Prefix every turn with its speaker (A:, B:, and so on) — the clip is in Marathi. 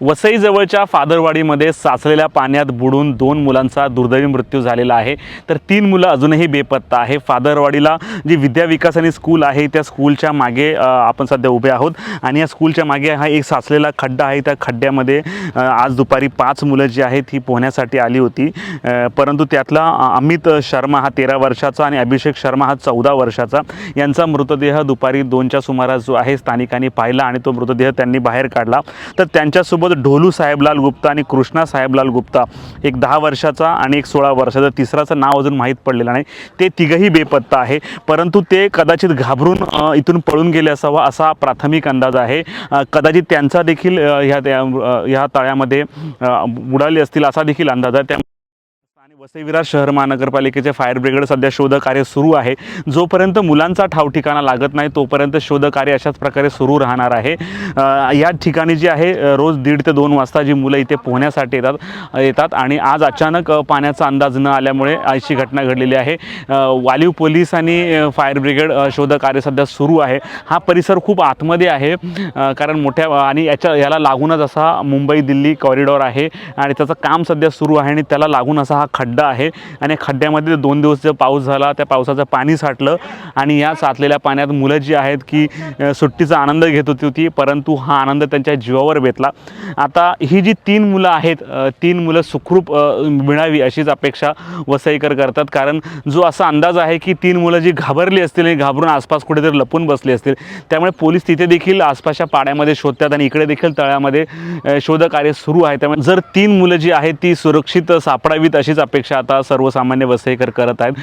A: वसईजवळच्या फादरवाडीमध्ये साचलेल्या पाण्यात बुडून दोन मुलांचा दुर्दैवी मृत्यू झालेला आहे. तर तीन मुलं अजूनही बेपत्ता आहे. फादरवाडीला जी विद्या विकास आणि स्कूल आहे त्या स्कूलच्या मागे आपण सध्या उभे आहोत. आणि या स्कूलच्या मागे हा एक साचलेला खड्डा आहे. त्या खड्ड्यामध्ये आज दुपारी पाच मुलं जी आहेत ही पोहण्यासाठी आली होती. परंतु त्यातला अमित शर्मा हा तेरा वर्षाचा आणि अभिषेक शर्मा हा चौदा वर्षाचा. यांचा मृतदेह दुपारी दोनच्या सुमारास जो आहे स्थानिकांनी पाहिला आणि तो मृतदेह त्यांनी बाहेर काढला. तर त्यांच्यासोबत ढोलू साहेबलाल गुप्ता आणि कृष्णा साहेबलाल गुप्ता. एक दहा वर्षाचा आणि एक सोळा वर्षाचा. तिसराचं नाव अजून माहीत पडलेलं नाही. ते तिघही बेपत्ता आहे. परंतु ते कदाचित घाबरून इथून पळून गेले असावा असा प्राथमिक अंदाज आहे. कदाचित त्यांचा देखील ह्या त्या ह्या तळ्यामध्ये अ, बुडाले असतील असा देखील अंदाज आहे. त्या वसई विरार शहर महानगरपालिकेचे फायर ब्रिगेड सध्या शोधकार्य सुरू आहे. जोपर्यंत मुलांचा ठाव ठिकाणा लागत नाही तोपर्यंत शोधकार्य अशाच प्रकारे सुरू राहणार आहे. या ठिकाणी जी आहे रोज दीड ते दोन वाजता जी मुलं इथे पोहण्यासाठी येतात येतात आणि आज अचानक पाण्याचा अंदाज न आल्यामुळे अशी घटना घडलेली आहे. वालीव पोलीस आणि फायर ब्रिगेड शोधकार्य सध्या सुरू आहे. हा परिसर खूप आतमध्ये आहे कारण मोठ्या आणि याच्या याला लागूनच असा मुंबई दिल्ली कॉरिडॉर आहे आणि त्याचं काम सध्या सुरू आहे आणि त्याला लागून असा हा खड्डा खड्डा आहे आणि खड्ड्यामध्ये दोन दिवस जो पाऊस झाला त्या पावसाचं पाणी साठलं आणि या साचलेल्या पाण्यात मुलं जी आहेत की सुट्टीचा आनंद घेत होती होती परंतु हा आनंद त्यांच्या जीवावर बेतला. आता ही जी तीन मुलं आहेत तीन मुलं सुखरूप मिळावी अशीच अपेक्षा वसईकर करतात. कारण जो असा अंदाज आहे की तीन मुलं जी घाबरली असतील आणि घाबरून आसपास कुठेतरी लपून बसली असतील त्यामुळे पोलीस तिथे देखील आसपासच्या पाड्यामध्ये शोधतात आणि इकडे देखील तळ्यामध्ये शोधकार्य सुरू आहे. त्यामुळे जर तीन मुलं जी आहेत ती सुरक्षित सापडावीत अशीच अपेक्षा अपेक्षा आता सर्वसामान्य वसईकर करत आहेत.